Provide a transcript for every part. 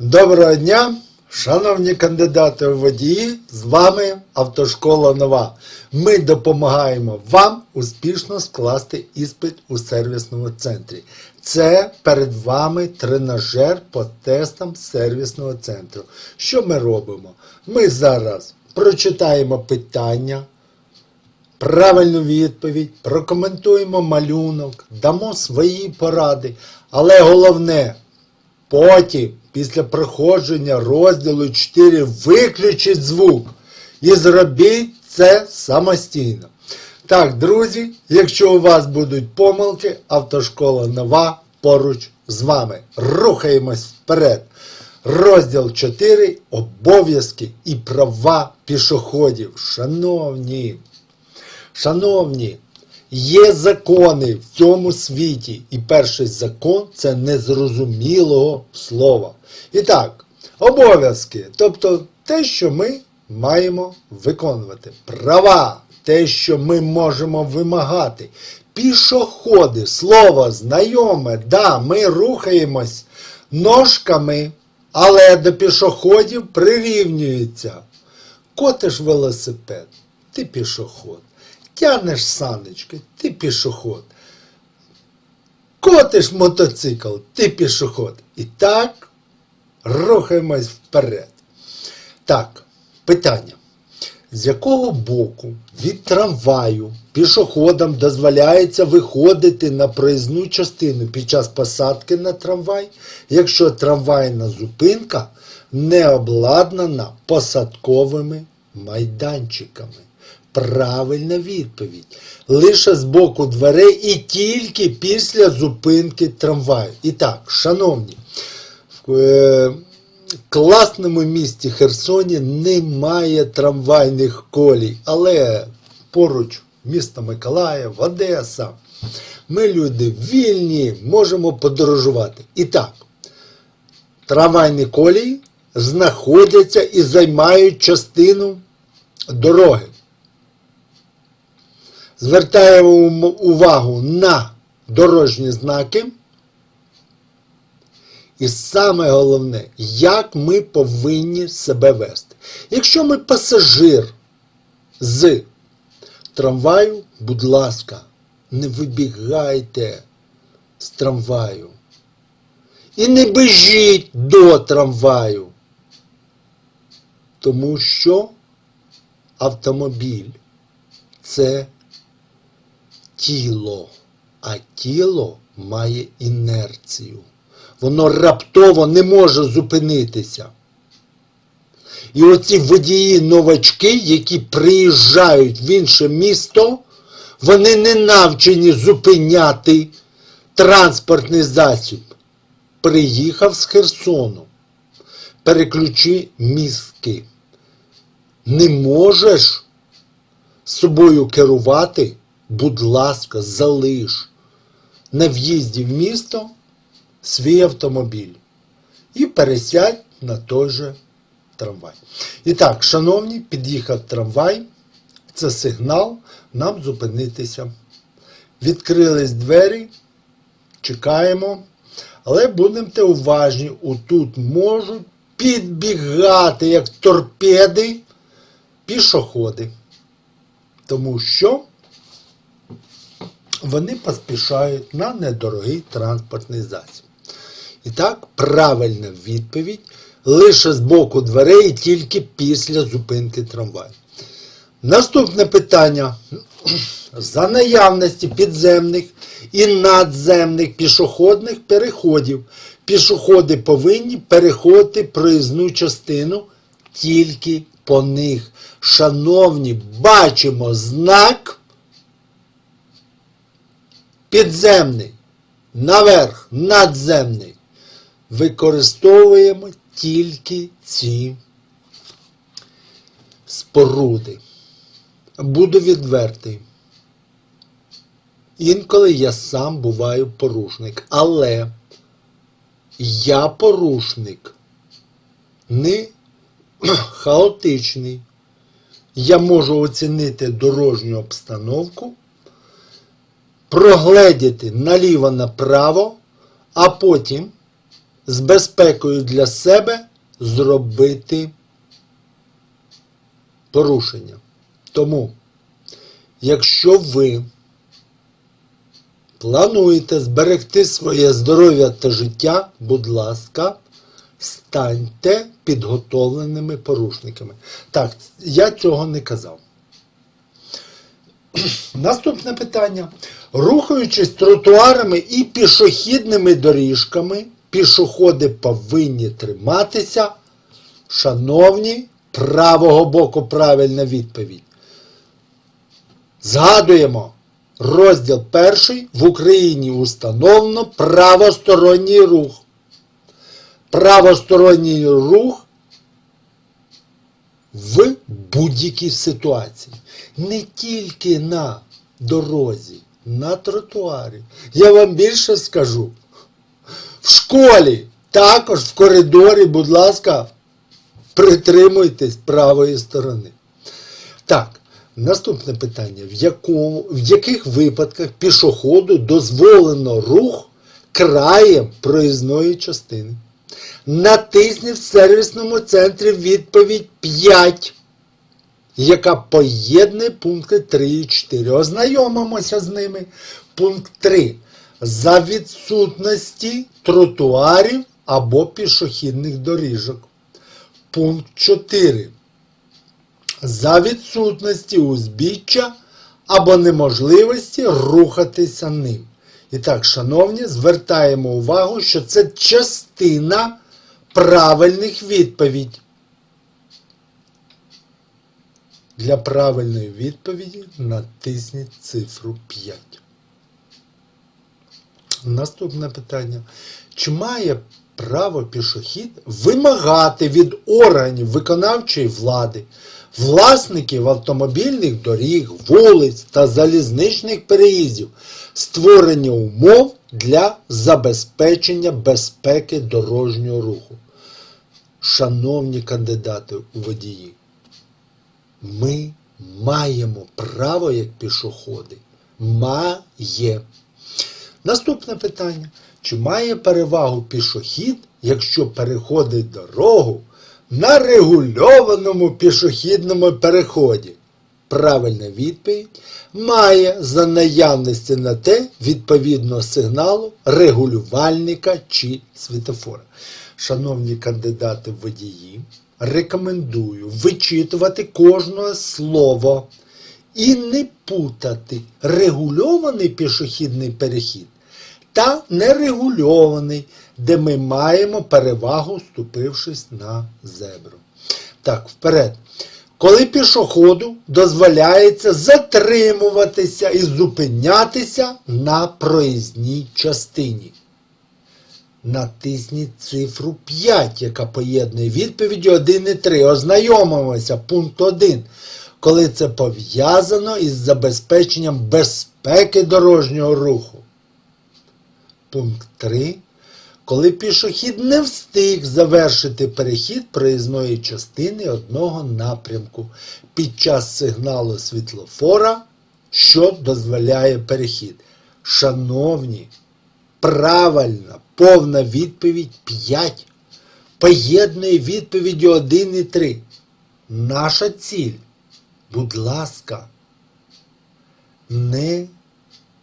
Доброго дня, шановні кандидати у водії, з вами Автошкола Нова. Ми допомагаємо вам успішно скласти іспит у сервісному центрі. Це перед вами тренажер по тестам сервісного центру. Що ми робимо? Ми зараз прочитаємо питання, правильну відповідь, прокоментуємо малюнок, дамо свої поради, але головне. Потім, після проходження розділу 4, виключіть звук і зробіть це самостійно. Так, друзі, якщо у вас будуть помилки, автошкола нова поруч з вами. Рухаємось вперед. Розділ 4. Обов'язки і права пішоходів. Шановні, Шановні, є закони в цьому світі, і перший закон це незрозумілого слова. І так, обов'язки, тобто те, що ми маємо виконувати. Права, те, що ми можемо вимагати. Пішоходи, слово знайоме, да, ми рухаємось ножками, але до пішоходів прирівнюється. Котиш велосипед, ти пішоход. Тянеш санечки, ти пішоход. Котиш мотоцикл, ти пішоход. І так рухаємось вперед. Так, питання. З якого боку від трамваю пішоходам дозволяється виходити на проїзну частину під час посадки на трамвай, якщо трамвайна зупинка не обладнана посадковими майданчиками? Правильна відповідь. Лише з боку дверей і тільки після зупинки трамваю. І так, шановні, в е, класному місті Херсоні немає трамвайних колій, але поруч місто Миколаїв, Одеса. Ми люди вільні, можемо подорожувати. І так, трамвайні колії знаходяться і займають частину дороги. Звертаємо увагу на дорожні знаки. І саме головне, як ми повинні себе вести. Якщо ми пасажир з трамваю, будь ласка, не вибігайте з трамваю. І не біжіть до трамваю. Тому що автомобіль це тіло, а тіло має інерцію. Воно раптово не може зупинитися. І оці водії новачки, які приїжджають в інше місто, вони не навчені зупиняти транспортний засіб. Приїхав з Херсону. Переключи мізки. Не можеш собою керувати, будь ласка, залиш на в'їзді в місто свій автомобіль і пересядь на той же трамвай. І так, шановні, під'їхав трамвай, це сигнал нам зупинитися. Відкрились двері, чекаємо, але будемте уважні, отут можуть підбігати, як торпеди, пішоходи. Тому що вони поспішають на недорогий транспортний засіб. І так, правильна відповідь лише з боку дверей і тільки після зупинки трамваю. Наступне питання. За наявності підземних і надземних пішохідних переходів пішоходи повинні переходити проїзну частину тільки по них. Шановні, бачимо знак підземний, наверх, надземний. Використовуємо тільки ці споруди. Буду відвертий. Інколи я сам буваю порушник, але я порушник не хаотичний. Я можу оцінити дорожню обстановку прогледіти наліво направо, а потім з безпекою для себе зробити порушення. Тому, якщо ви плануєте зберегти своє здоров'я та життя, будь ласка, станьте підготовленими порушниками. Так, я цього не казав. Наступне питання. Рухаючись тротуарами і пішохідними доріжками, пішоходи повинні триматися. Шановні, правого боку правильна відповідь. Згадуємо, розділ перший в Україні установлено правосторонній рух. Правосторонній рух в будь-якій ситуації. Не тільки на дорозі, на тротуарі. Я вам більше скажу. В школі, також в коридорі, будь ласка, притримуйтесь правої сторони. Так, наступне питання. В, якому, в яких випадках пішоходу дозволено рух краєм проїзної частини? Натисніть в сервісному центрі відповідь 5, яка поєднує пункти 3 і 4. Ознайомимося з ними. Пункт 3. За відсутності тротуарів або пішохідних доріжок. Пункт 4. За відсутності узбіччя або неможливості рухатися ним. І так, шановні, звертаємо увагу, що це частина правильних відповідей. Для правильної відповіді натисніть цифру 5. Наступне питання. Чи має право пішохід вимагати від органів виконавчої влади, власників автомобільних доріг, вулиць та залізничних переїздів створення умов для забезпечення безпеки дорожнього руху? Шановні кандидати у водії, ми маємо право як пішоходи. Має. Наступне питання. Чи має перевагу пішохід, якщо переходить дорогу на регульованому пішохідному переході? Правильна відповідь має за наявності на те відповідного сигналу регулювальника чи світофора. Шановні кандидати водії, рекомендую вичитувати кожне слово і не путати регульований пішохідний перехід та нерегульований, де ми маємо перевагу, ступившись на зебру. Так, вперед. Коли пішоходу дозволяється затримуватися і зупинятися на проїзній частині. Натисніть цифру 5, яка поєднує відповіді 1 і 3. Ознайомимося. Пункт 1. Коли це пов'язано із забезпеченням безпеки дорожнього руху. Пункт 3. Коли пішохід не встиг завершити перехід проїзної частини одного напрямку під час сигналу світлофора, що дозволяє перехід. Шановні, правильна, повна відповідь 5. Поєднує відповіді 1 і 3. Наша ціль, будь ласка, не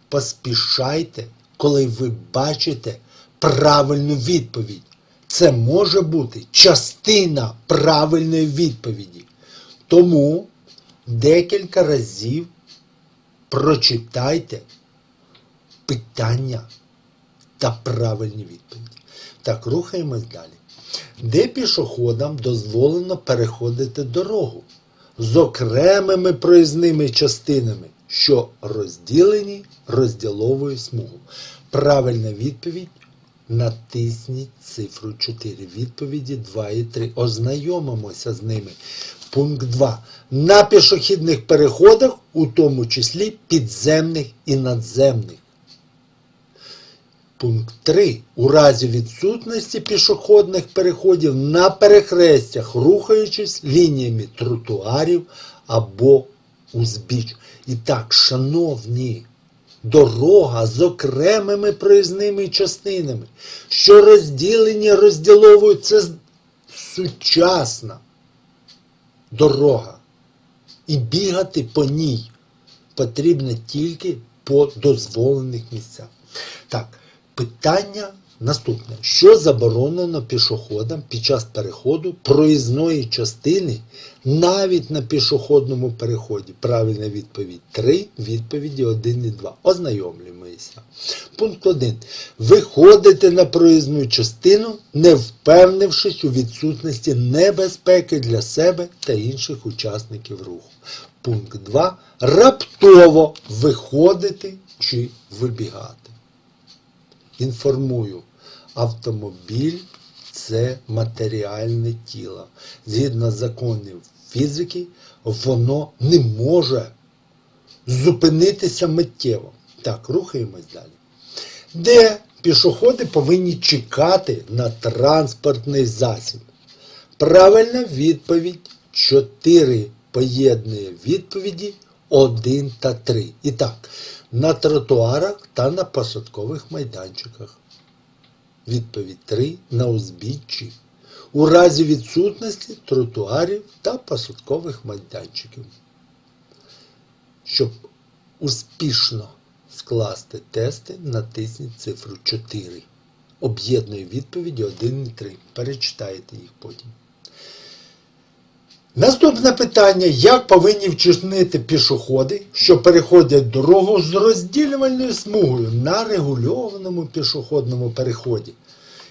поспішайте, коли ви бачите правильну відповідь. Це може бути частина правильної відповіді. Тому декілька разів прочитайте питання та правильні відповіді. Так, рухаємось далі. Де пішоходам дозволено переходити дорогу з окремими проїзними частинами, що розділені розділовою смугою. Правильна відповідь натисніть цифру 4. Відповіді 2 і 3. Ознайомимося з ними. Пункт 2. На пішохідних переходах, у тому числі підземних і надземних. Пункт 3. У разі відсутності пішохідних переходів на перехрестях, рухаючись лініями тротуарів або узбіч. І так, шановні, дорога з окремими проїзними частинами, що розділені розділовують. Це сучасна дорога. І бігати по ній потрібно тільки по дозволених місцях. Так, питання наступне. Що заборонено пішоходам під час переходу проїзної частини навіть на пішохідному переході? Правильна відповідь 3, відповіді 1 і 2. Ознайомлюємося. Пункт 1. Виходити на проїзну частину, не впевнившись у відсутності небезпеки для себе та інших учасників руху. Пункт 2. Раптово виходити чи вибігати. Інформую, автомобіль це матеріальне тіло. Згідно законів фізики, воно не може зупинитися миттєво. Так, рухаємось далі. Де пішоходи повинні чекати на транспортний засіб? Правильна відповідь 4 поєднує відповіді 1 та 3. І так, на тротуарах та на посадкових майданчиках. Відповідь 3 на узбіччі. У разі відсутності тротуарів та посадкових майданчиків. Щоб успішно скласти тести, натисніть цифру 4. Об'єднує відповіді 1 і 3. Перечитайте їх потім. Наступне питання: як повинні вчинити пішоходи, що переходять дорогу з розділювальною смугою на регульованому пішохідному переході,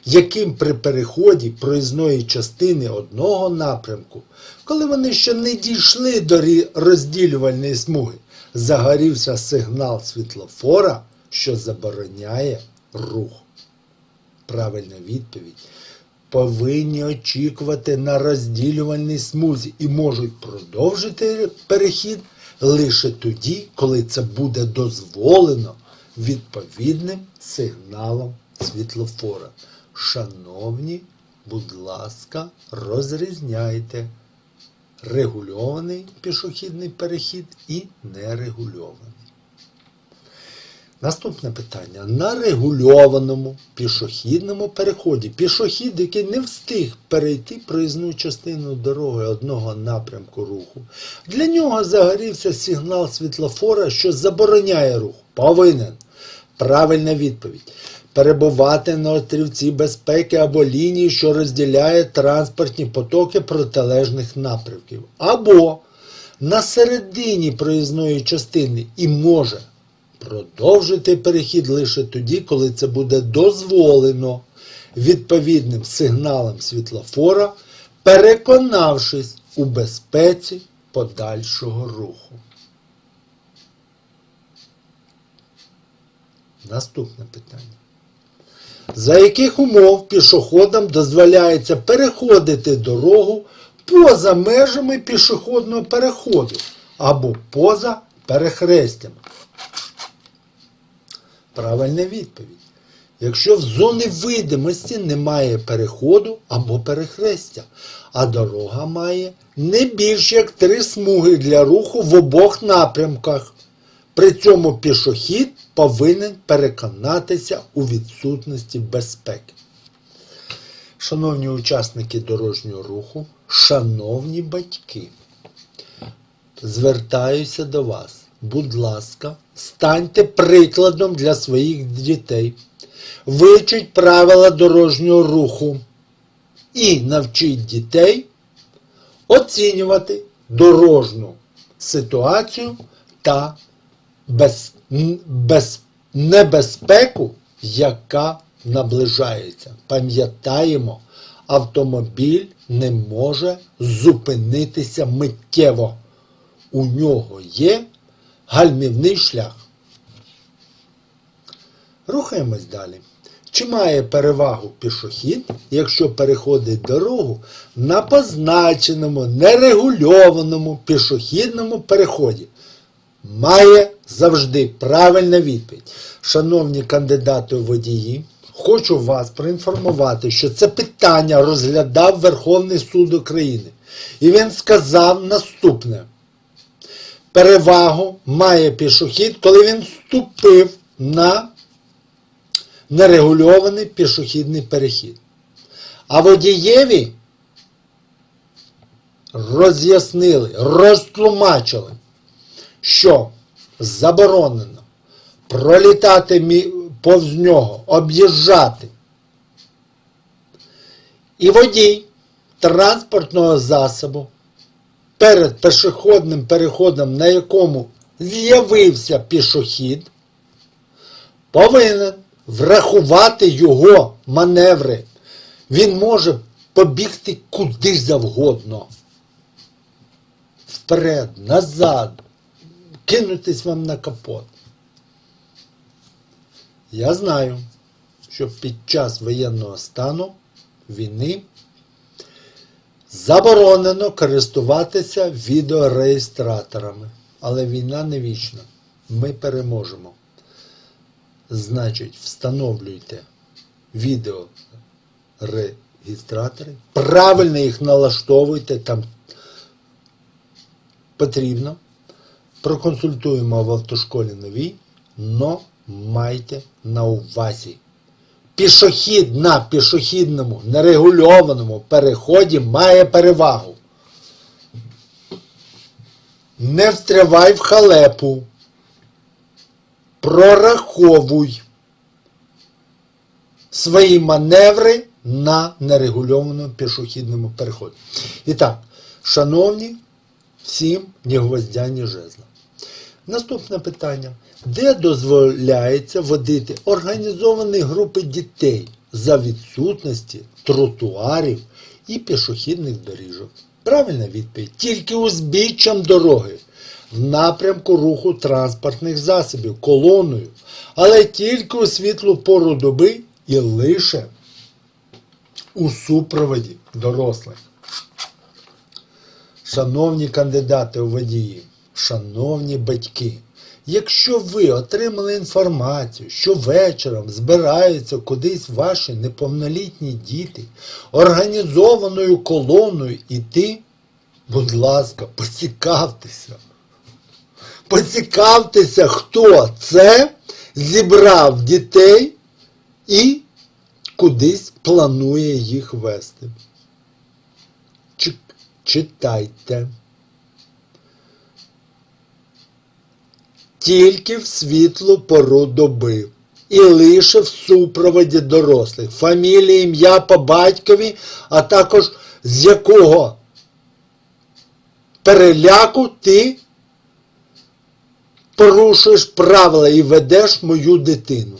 яким при переході проїзної частини одного напрямку, коли вони ще не дійшли до розділювальної смуги, загорівся сигнал світлофора, що забороняє рух. Правильна відповідь. Повинні очікувати на розділювальній смузі і можуть продовжити перехід лише тоді, коли це буде дозволено відповідним сигналом світлофора. Шановні, будь ласка, розрізняйте регульований пішохідний перехід і нерегульований. Наступне питання. На регульованому пішохідному переході пішохід, який не встиг перейти проїзну частину дороги одного напрямку руху, для нього загорівся сигнал світлофора, що забороняє рух. Повинен. Правильна відповідь. Перебувати на острівці безпеки або лінії, що розділяє транспортні потоки протилежних напрямків. Або на середині проїзної частини і може продовжити перехід лише тоді, коли це буде дозволено відповідним сигналом світлофора, переконавшись у безпеці подальшого руху. Наступне питання. За яких умов пішоходам дозволяється переходити дорогу поза межами пішохідного переходу або поза перехрестями? Правильна відповідь. Якщо в зоні видимості немає переходу або перехрестя, а дорога має не більше як три смуги для руху в обох напрямках. При цьому пішохід повинен переконатися у відсутності безпеки. Шановні учасники дорожнього руху, шановні батьки, звертаюся до вас. Будь ласка, станьте прикладом для своїх дітей. Вивчіть правила дорожнього руху і навчіть дітей оцінювати дорожню ситуацію та без, без небезпеку, яка наближається. Пам'ятаємо, автомобіль не може зупинитися миттєво. У нього є гальмівний шлях. Рухаємось далі. Чи має перевагу пішохід, якщо переходить дорогу на позначеному, нерегульованому пішохідному переході? Має завжди правильна відповідь. Шановні кандидати у водії, хочу вас проінформувати, що це питання розглядав Верховний суд України. І він сказав наступне. Перевагу має пішохід, коли він вступив на нерегульований пішохідний перехід. А водієві роз'яснили, розтлумачили, що заборонено пролітати повз нього, об'їжджати. І водій транспортного засобу перед пішохідним переходом, на якому з'явився пішохід, повинен врахувати його маневри. Він може побігти куди завгодно. Вперед, назад, кинутись вам на капот. Я знаю, що під час воєнного стану війни заборонено користуватися відеореєстраторами. Але війна не вічна. Ми переможемо. Значить, встановлюйте відеореєстратори, правильно їх налаштовуйте там потрібно. Проконсультуємо в автошколі новій, но майте на увазі. Пішохід на пішохідному нерегульованому переході має перевагу. Не встрявай в халепу. Прораховуй свої маневри на нерегульованому пішохідному переході. І так, шановні, всім ні гвоздя, ні жезла. Наступне питання. Де дозволяється водити організовані групи дітей за відсутності тротуарів і пішохідних доріжок? Правильна відповідь. Тільки узбіччям дороги, в напрямку руху транспортних засобів, колоною, але тільки у світлу пору доби і лише у супроводі дорослих. Шановні кандидати у водії, шановні батьки, якщо ви отримали інформацію, що вечором збираються кудись ваші неповнолітні діти організованою колоною іти, будь ласка, поцікавтеся. Поцікавтеся, хто це зібрав дітей і кудись планує їх вести. Читайте. Тільки в світлу пору доби. І лише в супроводі дорослих. Фамілія, ім'я по батькові, а також з якого переляку ти порушуєш правила і ведеш мою дитину.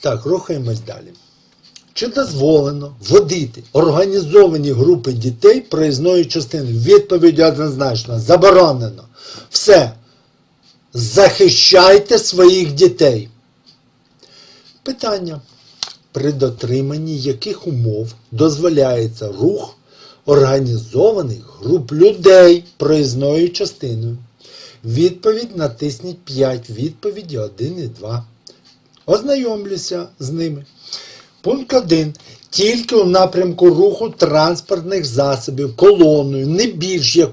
Так, рухаємось далі. Чи дозволено водити організовані групи дітей проїзної частини? Відповідь однозначно. Заборонено. Все. Захищайте своїх дітей. Питання. При дотриманні яких умов дозволяється рух організованих груп людей проїзною частиною? Відповідь натисніть 5 відповіді 1 і 2. Ознайомлюся з ними. Пункт 1. Тільки у напрямку руху транспортних засобів колоною не більш як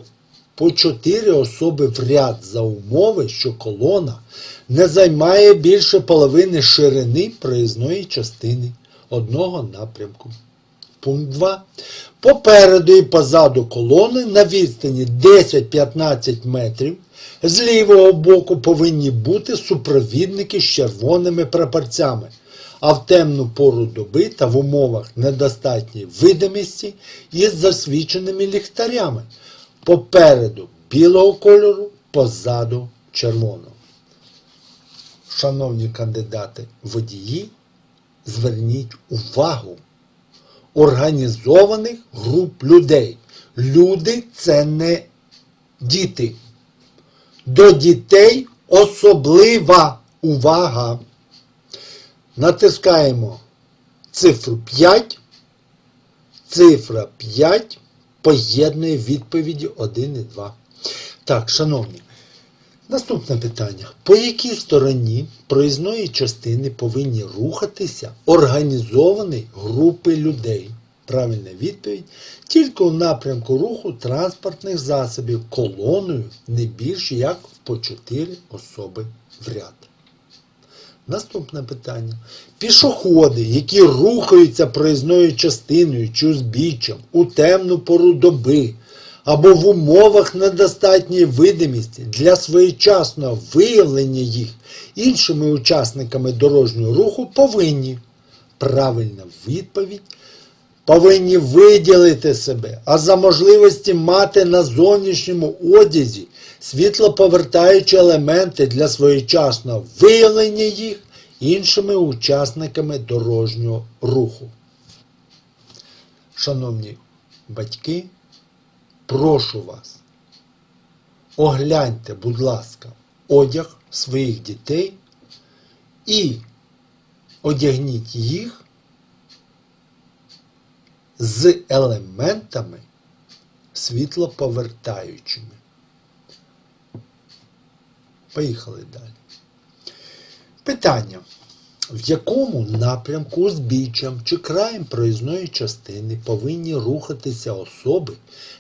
по 4 особи в ряд за умови, що колона не займає більше половини ширини проїзної частини одного напрямку. Пункт 2. Попереду і позаду колони на відстані 10-15 метрів з лівого боку повинні бути супровідники з червоними прапорцями, а в темну пору доби та в умовах недостатньої видимості із засвіченими ліхтарями. Попереду білого кольору, позаду червоного. Шановні кандидати водії, зверніть увагу організованих груп людей. Люди це не діти. До дітей особлива увага. Натискаємо цифру 5. Цифра 5 поєднує відповіді 1 і 2. Так, шановні, наступне питання. По якій стороні проїзної частини повинні рухатися організовані групи людей? Правильна відповідь тільки у напрямку руху транспортних засобів колоною не більше як по 4 особи в ряд. Наступне питання. Пішоходи, які рухаються проїзною частиною чи узбіччям у темну пору доби або в умовах недостатньої видимості для своєчасного виявлення їх іншими учасниками дорожнього руху повинні. Правильна відповідь повинні виділити себе, а за можливості мати на зовнішньому одязі світлоповертаючі елементи для своєчасного виявлення їх іншими учасниками дорожнього руху. Шановні батьки, прошу вас, огляньте, будь ласка, одяг своїх дітей і одягніть їх з елементами світлоповертаючими. Поїхали далі. Питання. В якому напрямку узбіччям чи краєм проїзної частини повинні рухатися особи,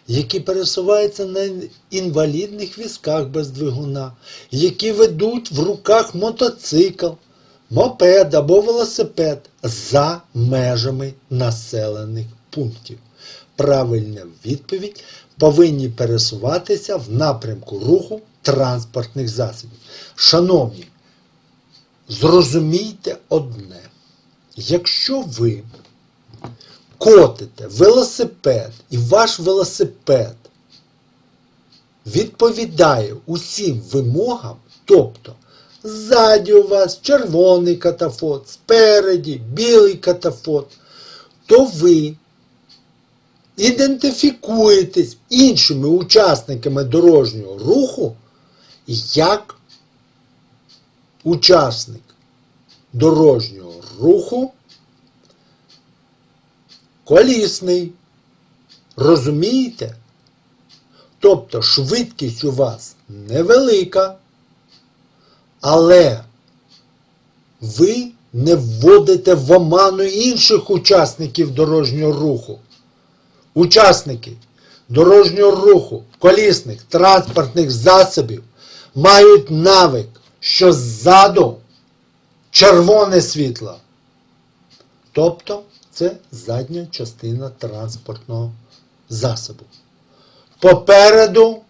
які пересуваються на інвалідних візках без двигуна, які ведуть в руках мотоцикл, мопед або велосипед за межами населених пунктів? Правильна відповідь повинні пересуватися в напрямку руху транспортних засобів. Шановні, зрозумійте одне. Якщо ви котите велосипед і ваш велосипед відповідає усім вимогам, тобто ззаді у вас червоний катафот, спереді білий катафот, то ви ідентифікуєтесь іншими учасниками дорожнього руху як учасник дорожнього руху колісний. Розумієте? Тобто швидкість у вас невелика, але ви не вводите в оману інших учасників дорожнього руху. Учасники дорожнього руху, колісних, транспортних засобів мають навик, що ззаду червоне світло. Тобто це задня частина транспортного засобу. Попереду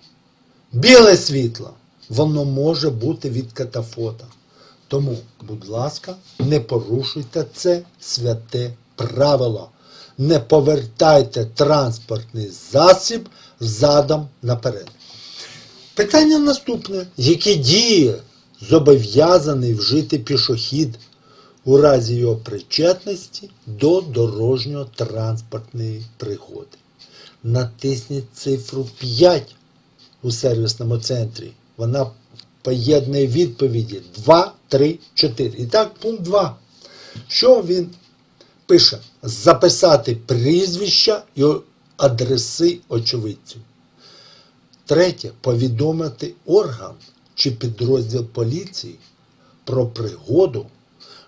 біле світло. Воно може бути від катафота. Тому, будь ласка, не порушуйте це святе правило. Не повертайте транспортний засіб задом наперед. Питання наступне. Які дії зобов'язаний вжити пішохід у разі його причетності до дорожньо-транспортної пригоди? Натисніть цифру 5 у сервісному центрі. Вона поєднує відповіді 2, 3, 4. І так, пункт 2. Що він пише? Записати прізвища і адреси очевидців. Третє. Повідомити орган чи підрозділ поліції про пригоду,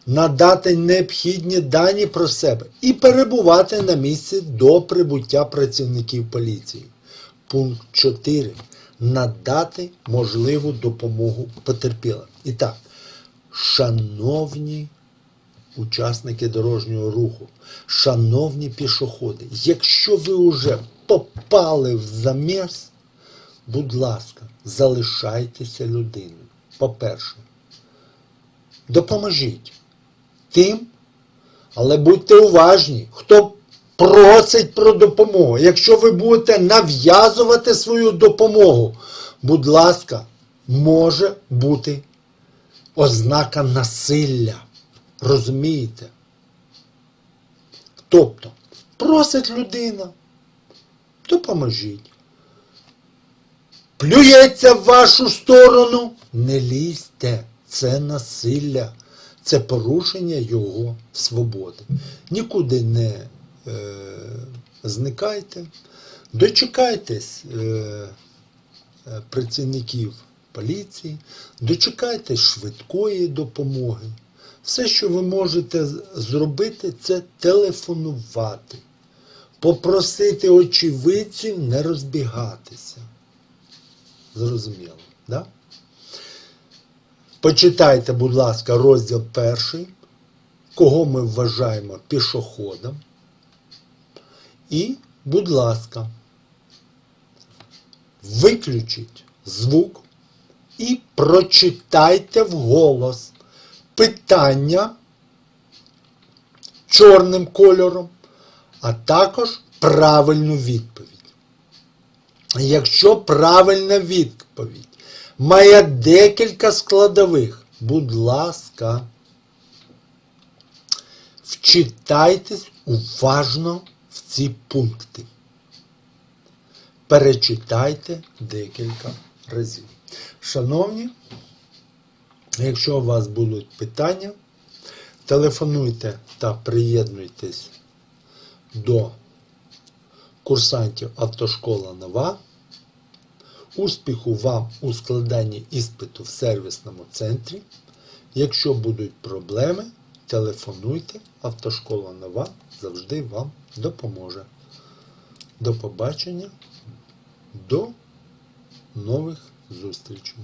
надати необхідні дані про себе і перебувати на місці до прибуття працівників поліції. Пункт 4. Надати можливу допомогу потерпілим. І так, шановні учасники дорожнього руху, шановні пішоходи, якщо ви вже попали в заміс, будь ласка, залишайтеся людиною. По-перше, допоможіть тим, але будьте уважні, хто просить про допомогу. Якщо ви будете нав'язувати свою допомогу, будь ласка, може бути ознака насилля. Розумієте? Тобто, просить людина, допоможіть. Плюється в вашу сторону, не лізьте. Це насилля, це порушення його свободи. Нікуди не е, зникайте, дочекайтесь е, е, працівників поліції, дочекайтесь швидкої допомоги. Все, що ви можете зробити, це телефонувати. попросити очевидців не розбігатися. Зрозуміло, да? Почитайте, будь ласка, розділ перший, кого ми вважаємо пішоходом. І, будь ласка, виключіть звук і прочитайте вголос питання чорним кольором, а також правильну відповідь. Якщо правильна відповідь має декілька складових, будь ласка, вчитайтесь уважно в ці пункти. Перечитайте декілька разів. Шановні, якщо у вас будуть питання, телефонуйте та приєднуйтесь до курсантів Автошкола Нова. Успіху вам у складанні іспиту в сервісному центрі. Якщо будуть проблеми, телефонуйте. Автошкола Нова завжди вам допоможе. До побачення, до нових зустрічей.